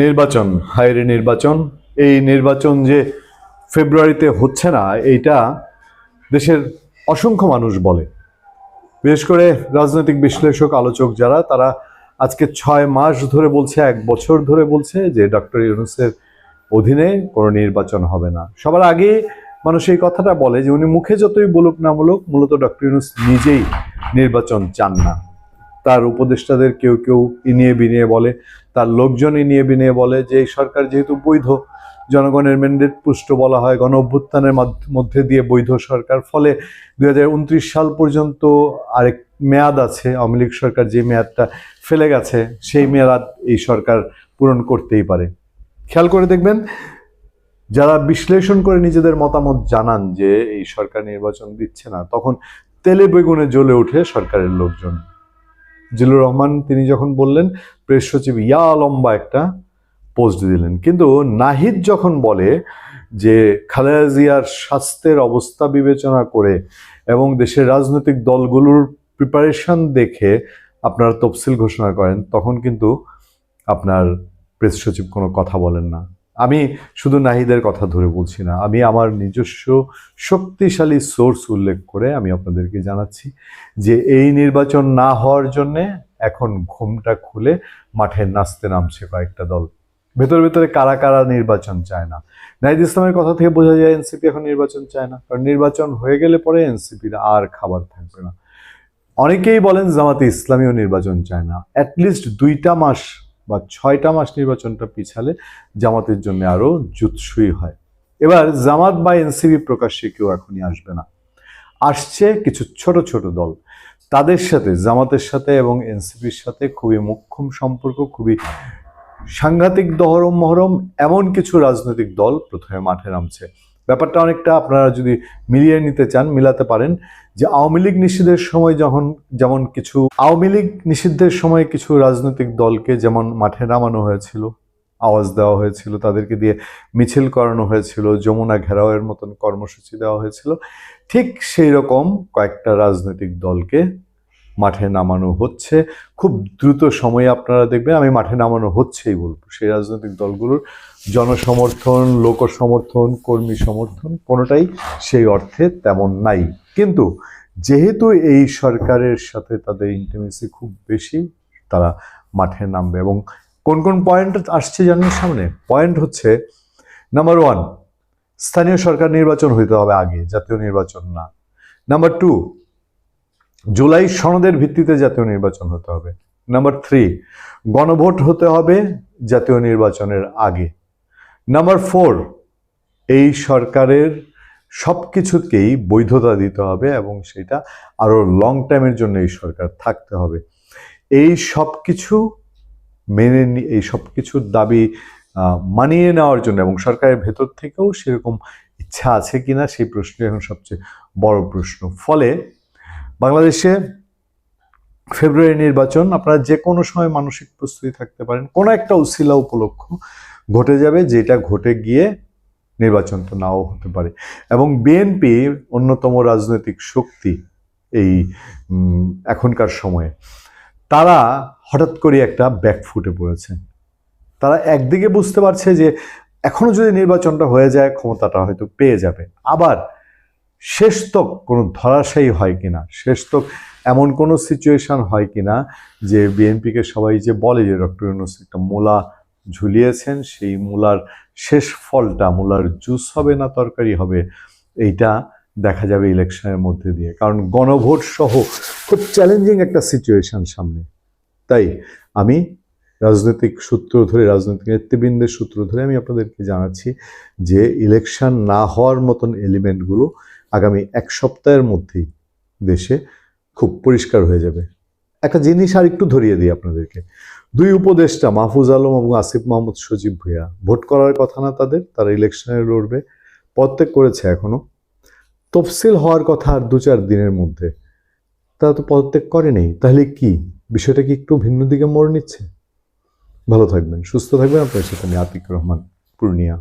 নির্বাচন হায়রে নির্বাচন। এই নির্বাচন যে ফেব্রুয়ারিতে হচ্ছে না, এইটা দেশের অসংখ্য মানুষ বলে। বিশেষ করে রাজনৈতিক বিশ্লেষক, আলোচক যারা, তারা আজকে ছয় মাস ধরে বলছে, এক বছর ধরে বলছে যে ডক্টর ইউনুসের অধীনে কোনো নির্বাচন হবে না। সবার আগে মানুষ এই কথাটা বলে যে উনি মুখে যতই বলুক না বলুক, মূলত ডক্টর ইউনুস নিজেই নির্বাচন চান না। তার উপদেষ্টাদের কেউ কেউ ইনিয়ে বিনিয়ে বলে, তার লোকজন ইনিয়ে বিনিয়ে বলে যে, এই সরকার যেহেতু বৈধ, জনগণের ম্যান্ডেট পুষ্ট বলা হয়, গণ অভ্যুত্থানের মাধ্য- দিয়ে বৈধ সরকার, ফলে দু হাজার উনত্রিশ সাল পর্যন্ত আরেক মেয়াদ আছে, আওয়ামী লীগ সরকার যে মেয়াদটা ফেলে গেছে, সেই মেয়াদ এই সরকার পূরণ করতেই পারে। খেয়াল করে দেখবেন, যারা বিশ্লেষণ করে নিজেদের মতামত জানান যে, এই সরকার নির্বাচন দিচ্ছে না, তখন তেলে বেগুনে জ্বলে ওঠে সরকারের লোকজন। জিলুর রহমান, তিনি যখন বললেন, প্রেস সচিব ইয়া লম্বা একটা পোস্ট দিলেন। কিন্তু নাহিদ যখন বলে যে খালেদা জিয়ার স্বাস্থ্যের অবস্থা বিবেচনা করে এবং দেশের রাজনৈতিক দলগুলোর প্রিপারেশন দেখে আপনারা তফসিল ঘোষণা করেন, তখন কিন্তু আপনার প্রেস সচিব কোনো কথা বলেন না। আমি শুধু নাহিদের কথা ধরে বলছি না, আমি আমার নিজস্ব শক্তিশালী সোর্স উল্লেখ করে আমি আপনাদেরকে জানাচ্ছি যে এই নির্বাচন না হওয়ার জন্যে এখন ঘুমটা খুলে মাঠে নাচতে নামছে কয়েকটা দল। ভেতর ভেতরে কারা কারা নির্বাচন চায় না? নাহিদ ইসলামের কথা থেকে বোঝা যায় এনসিপি এখন নির্বাচন চায় না, কারণ নির্বাচন হয়ে গেলে পরে এনসিপির আর খাবার থাকবে না। অনেকেই বলেন জামাতে ইসলামীও নির্বাচন চায় না অ্যাটলিস্ট দুইটা মাস বা ছয়টা মাস নির্বাচনটা পিছালে জামাতের জন্য আরও জুৎসুই হয়। এবার জামাত বা এনসিবি প্রকাশ্যে কেউ এখনই আসবে না। আসছে কিছু ছোট ছোট দল। তাদের সাথে, জামাতের সাথে এবং এনসিপির সাথে খুবই মুখ্যম সম্পর্ক, খুবই সাংঘাতিক দহরম মহরম, এমন কিছু রাজনৈতিক দল প্রথমে মাঠে নামছে। ব্যাপারটা অনেকটা আপনারা যদি মিলিয়ে নিতে চান, মিলাতে পারেন যে আওয়ামী লীগ নিষিদ্ধের সময় যখন, যেমন কিছু আওয়ামী লীগ নিষিদ্ধের সময় কিছু রাজনৈতিক দলকে যেমন মাঠে নামানো হয়েছিল, আওয়াজ দেওয়া হয়েছিল, তাদেরকে দিয়ে মিছিল করানো হয়েছিল, যমুনা ঘেরাওয়ের মতন কর্মসূচি দেওয়া হয়েছিল, ঠিক সেই রকম কয়েকটা রাজনৈতিক দলকে মাঠে নামানো হচ্ছে। খুব দ্রুত সময়ে আপনারা দেখবেন, আমি মাঠে নামানো হচ্ছেই বলব। সেই রাজনৈতিক দলগুলোর জনসমর্থন লোক সমর্থন কর্মী সমর্থন কোনোটাই সেই অর্থে তেমন নাই। কিন্তু যেহেতু এই সরকারের সাথে তাদের ইন্টিমেসি খুব বেশি, তারা মাঠে নামবে এবং কোন কোন পয়েন্ট আসছে জানেন সামনে? পয়েন্ট হচ্ছে নাম্বার ওয়ান স্থানীয় সরকার নির্বাচন হইতে হবে আগে, জাতীয় নির্বাচন না। নাম্বার টু জুলাই সনদের ভিত্তিতে জাতীয় নির্বাচন হতে হবে। নাম্বার থ্রি গণভোট হতে হবে জাতীয় নির্বাচনের আগে। নাম্বার ফোর এই সরকারের সব কিছুকেই বৈধতা দিতে হবে এবং সেটা আরও লং টাইমের জন্য এই সরকার থাকতে হবে। এই সব কিছু মেনে এই সব কিছুর দাবি মানিয়ে নেওয়ার জন্য এবং সরকারের ভেতর থেকেও সেরকম ইচ্ছা আছে কিনা সেই প্রশ্ন এখন সবচেয়ে বড় প্রশ্ন। ফলে বাংলাদেশে ফেব্রুয়ারি নির্বাচন আপনারা যে কোনো সময় মানসিক প্রস্তুতি থাকতে পারেন। কোনো একটা উসিলা উপলক্ষ ঘটে যাবে যেটা ঘটে গিয়ে নির্বাচন তো নাও হতে পারে। এবং বিএনপি অন্যতম রাজনৈতিক শক্তি এই এখনকার সময়ে, তারা হঠাৎ করে একটা ব্যাকফুটে পড়েছে। তারা একদিকে বুঝতে পারছে যে এখনও যদি নির্বাচনটা হয়ে যায় ক্ষমতাটা হয়তো পেয়ে যাবে। আবার শেষ তক কোনো ধরাশায়ী হয় কিনা? শেষ তক এমন কোনো সিচুয়েশন হয় কিনা যে বিএনপিকে সবাই যে বলে যে ডক্টর ইউনুস একটা মূলা ঝুলিয়েছেন, সেই মূলার শেষ ফলটা, মূলার জুস হবে না, তরকারি হবে, এইটা দেখা যাবে ইলেকশনের মধ্যে দিয়ে। কারণ গণভোট সহ খুব চ্যালেঞ্জিং একটা সিচুয়েশান সামনে। তাই আমি রাজনৈতিক সূত্র ধরে, রাজনৈতিক নেতৃবৃন্দের সূত্র ধরে আমি আপনাদেরকে জানাচ্ছি যে ইলেকশন না হওয়ার মতন এলিমেন্টগুলো আগামী এক সপ্তাহের মধ্যেই দেশে খুব পরিষ্কার হয়ে যাবে। একটা জিনিস আর একটু ধরিয়ে দিই আপনাদেরকে। দুই উপদেষ্টা মাহফুজ আলম এবং আসিফ মাহমুদ সজীব ভুইয়া, ভোট করার কথা না তাদের, তারা ইলেকশনে লড়বে প্রত্যেক করেছে এখনও। তফসিল হওয়ার কথা আর দু চার দিনের মধ্যে। তারা তো পদত্যাগ করেনি, তাহলে কি? বিষয়টা কি একটু ভিন্ন দিকে মোড় নিচ্ছে? ভালো থাকবেন, সুস্থ থাকবেন। আপনার সাথে আমি আতিক রহমান, পূর্ণিয়া।